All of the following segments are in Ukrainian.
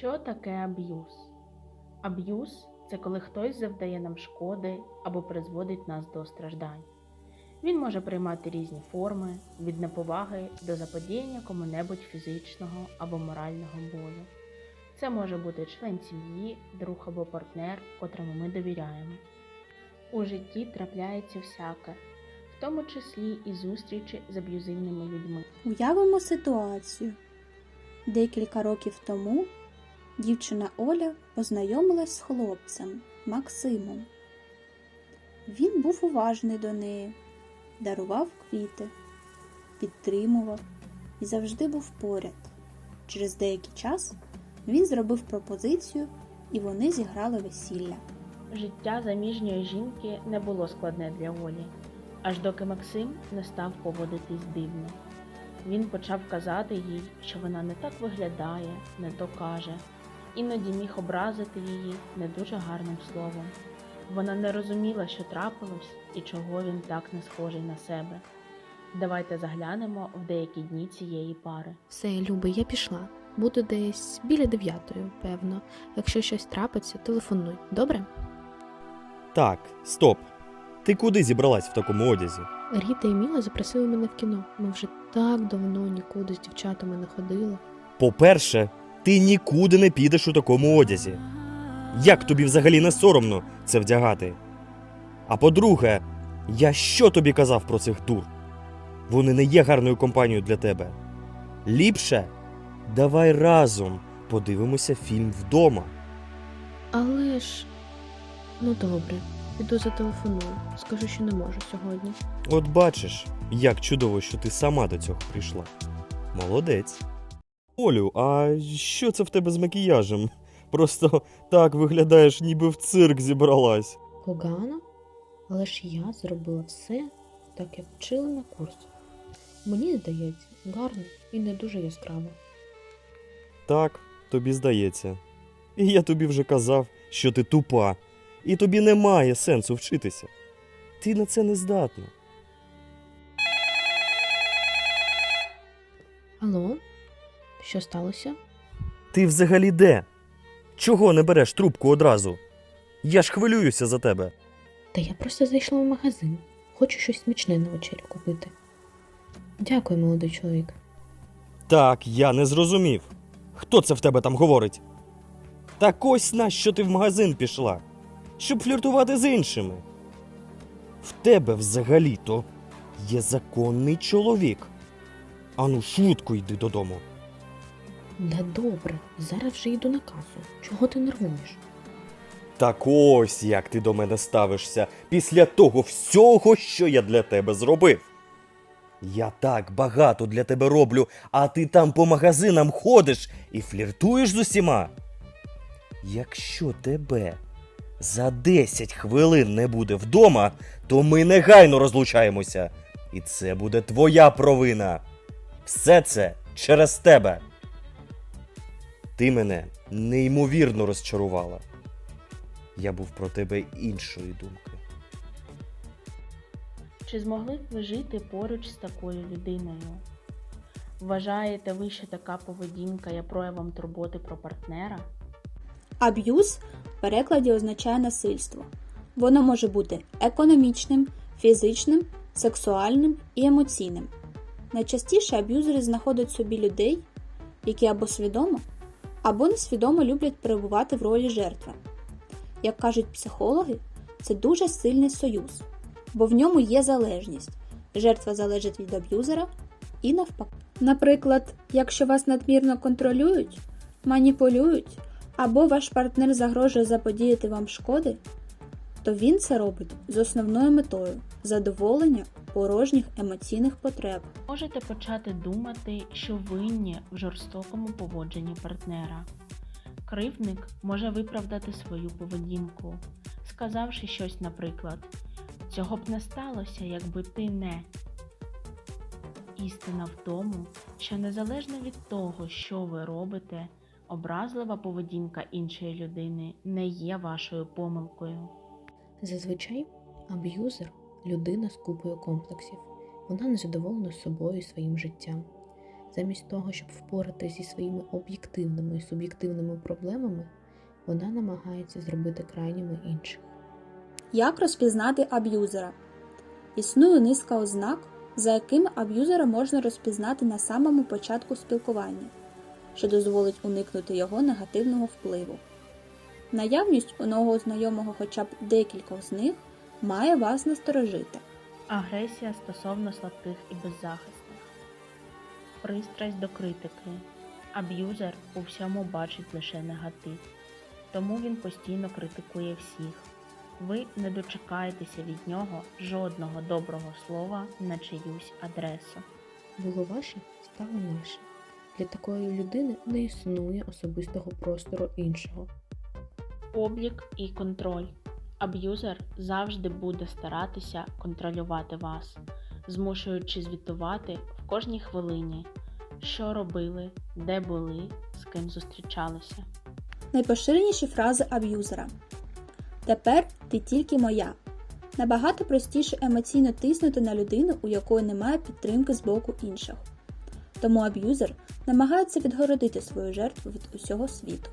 Що таке аб'юз? Аб'юз це коли хтось завдає нам шкоди або призводить нас до страждань. Він може приймати різні форми від неповаги до заподіяння кому-небудь фізичного або морального болю. Це може бути член сім'ї, друг або партнер, котрому ми довіряємо. У житті трапляється всяке, в тому числі і зустрічі з аб'юзивними людьми. Уявимо ситуацію. Декілька років тому дівчина Оля познайомилась з хлопцем Максимом. Він був уважний до неї, дарував квіти, підтримував і завжди був поряд. Через деякий час він зробив пропозицію і вони зіграли весілля. Життя заміжньої жінки не було складне для Олі, аж доки Максим не став поводитись дивно. Він почав казати їй, що вона не так виглядає, не то каже, іноді міг образити її не дуже гарним словом. Вона не розуміла, що трапилось і чого він так не схожий на себе. Давайте заглянемо в деякі дні цієї пари. Все, Люби, я пішла. Буду десь біля дев'ятої, певно. Якщо щось трапиться, телефонуй. Добре? Так, стоп. Ти куди зібралась в такому одязі? Ріта і Міла запросили мене в кіно. Ми вже так давно нікуди з дівчатами не ходили. По-перше, ти нікуди не підеш у такому одязі. Як тобі взагалі не соромно це вдягати? А по-друге, я що тобі казав про цих дур? Вони не є гарною компанією для тебе. Ліпше, давай разом подивимося фільм вдома. Але ж. Ну добре, піду зателефоную. Скажу, що не можу сьогодні. От бачиш, як чудово, що ти сама до цього прийшла. Молодець. Олю, а що це в тебе з макіяжем? Просто так виглядаєш, ніби в цирк зібралась. Погано? Але ж я зробила все так, як вчили на курсах. Мені здається, гарно і не дуже яскраво. Так, тобі здається. І я тобі вже казав, що ти тупа, і тобі немає сенсу вчитися. Ти на це не здатна. Алло? Що сталося? Ти взагалі де? Чого не береш трубку одразу? Я ж хвилююся за тебе. Та я просто зайшла в магазин. Хочу щось смачне на вечерю купити. Дякую, молодий чоловік. Так, я не зрозумів. Хто це в тебе там говорить? Так ось на що ти в магазин пішла, щоб фліртувати з іншими. В тебе взагалі-то є законний чоловік. Ану, швидко йди додому. Да добре, зараз вже йду на касу. Чого ти нервуєш? Так ось як ти до мене ставишся після того всього, що я для тебе зробив. Я так багато для тебе роблю, а ти там по магазинам ходиш і фліртуєш з усіма. Якщо тебе за 10 хвилин не буде вдома, то ми негайно розлучаємося. І це буде твоя провина. Все це через тебе. Ти мене неймовірно розчарувала. Я був про тебе іншої думки. Чи змогли б ви жити поруч з такою людиною? Вважаєте ви, що така поведінка є проявом турботи про партнера? Аб'юз в перекладі означає насильство. Воно може бути економічним, фізичним, сексуальним і емоційним. Найчастіше аб'юзери знаходять собі людей, які або свідомо, або несвідомо люблять перебувати в ролі жертви. Як кажуть психологи, це дуже сильний союз, бо в ньому є залежність. Жертва залежить від аб'юзера і навпаки. Наприклад, якщо вас надмірно контролюють, маніпулюють, або ваш партнер загрожує заподіяти вам шкоди, то він це робить з основною метою задоволення порожніх емоційних потреб. Можете почати думати, що винні в жорстокому поводженні партнера. Кривдник може виправдати свою поведінку, сказавши щось, наприклад, цього б не сталося, якби ти не. Істина в тому, що незалежно від того, що ви робите, образлива поведінка іншої людини не є вашою помилкою. Зазвичай аб'юзер людина з купою комплексів. Вона незадоволена собою і своїм життям. Замість того, щоб впоратися зі своїми об'єктивними і суб'єктивними проблемами, вона намагається зробити крайніми інших. Як розпізнати аб'юзера? Існує низка ознак, за якими аб'юзера можна розпізнати на самому початку спілкування, що дозволить уникнути його негативного впливу. Наявність у нового знайомого хоча б декількох з них має вас насторожити. Агресія стосовно слабких і беззахисних. Пристрасть до критики. Аб'юзер у всьому бачить лише негатив, тому він постійно критикує всіх. Ви не дочекаєтеся від нього жодного доброго слова на чиюсь адресу. Було ваше, стало наше. Для такої людини не існує особистого простору іншого. Облік і контроль. Аб'юзер завжди буде старатися контролювати вас, змушуючи звітувати в кожній хвилині, що робили, де були, з ким зустрічалися. Найпоширеніші фрази аб'юзера. Тепер ти тільки моя. Набагато простіше емоційно тиснути на людину, у якої немає підтримки з боку інших. Тому аб'юзер намагається відгородити свою жертву від усього світу.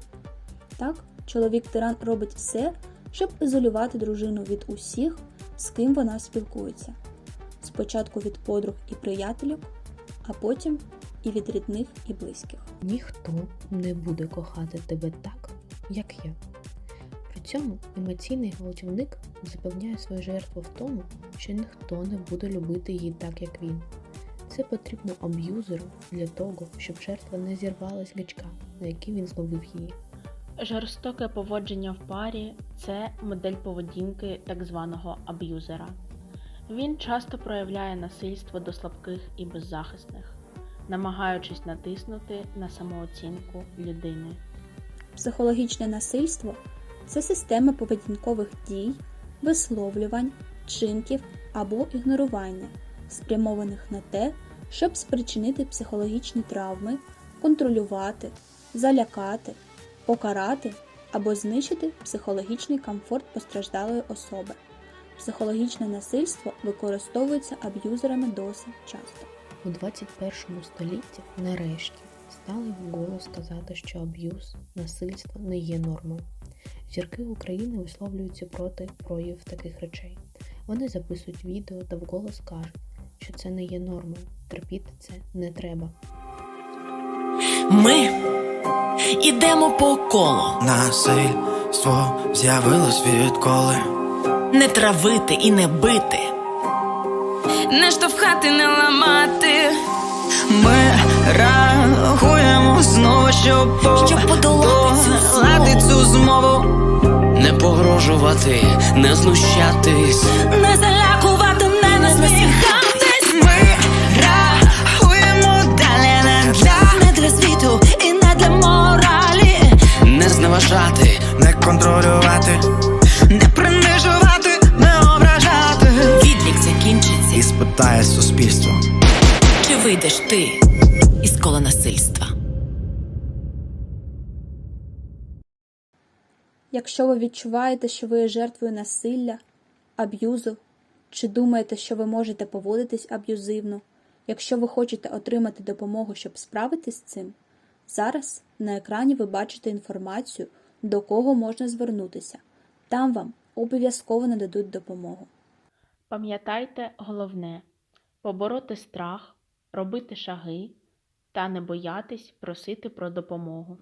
Так, чоловік-тиран робить все, щоб ізолювати дружину від усіх, з ким вона спілкується. Спочатку від подруг і приятелів, а потім і від рідних і близьких. Ніхто не буде кохати тебе так, як я. При цьому емоційний гвалтівник запевняє свою жертву в тому, що ніхто не буде любити її так, як він. Це потрібно аб'юзеру для того, щоб жертва не зірвала з гачка, на який він зловив її. Жорстоке поводження в парі це модель поведінки так званого аб'юзера. Він часто проявляє насильство до слабких і беззахисних, намагаючись натиснути на самооцінку людини. Психологічне насильство це система поведінкових дій, висловлювань, чинків або ігнорування, спрямованих на те, щоб спричинити психологічні травми, контролювати, залякати, покарати або знищити психологічний комфорт постраждалої особи. Психологічне насильство використовується аб'юзерами досить часто. У 21 столітті нарешті стали вголос сказати, що аб'юз, насильство не є нормою. Зірки України висловлюються проти проявів таких речей. Вони записують відео та вголос кажуть, що це не є нормою, терпіти це не треба. Ми ідемо по колу, Насильство з'явилось відколи не травити і не бити. не штовхати, не ламати. Ми рахуємо знову, щоб, Щоб подолати цю змову. Не погрожувати, не знущатись, Не залякувати, не насміхатись. Вийдеш ти із кола насильства? Якщо ви відчуваєте, що ви є жертвою насилля, аб'юзу, чи думаєте, що ви можете поводитись аб'юзивно, якщо ви хочете отримати допомогу, щоб справитись з цим, зараз на екрані ви бачите інформацію, до кого можна звернутися. Там вам обов'язково нададуть допомогу. Пам'ятайте головне побороти страх, робити шаги та не боятись просити про допомогу.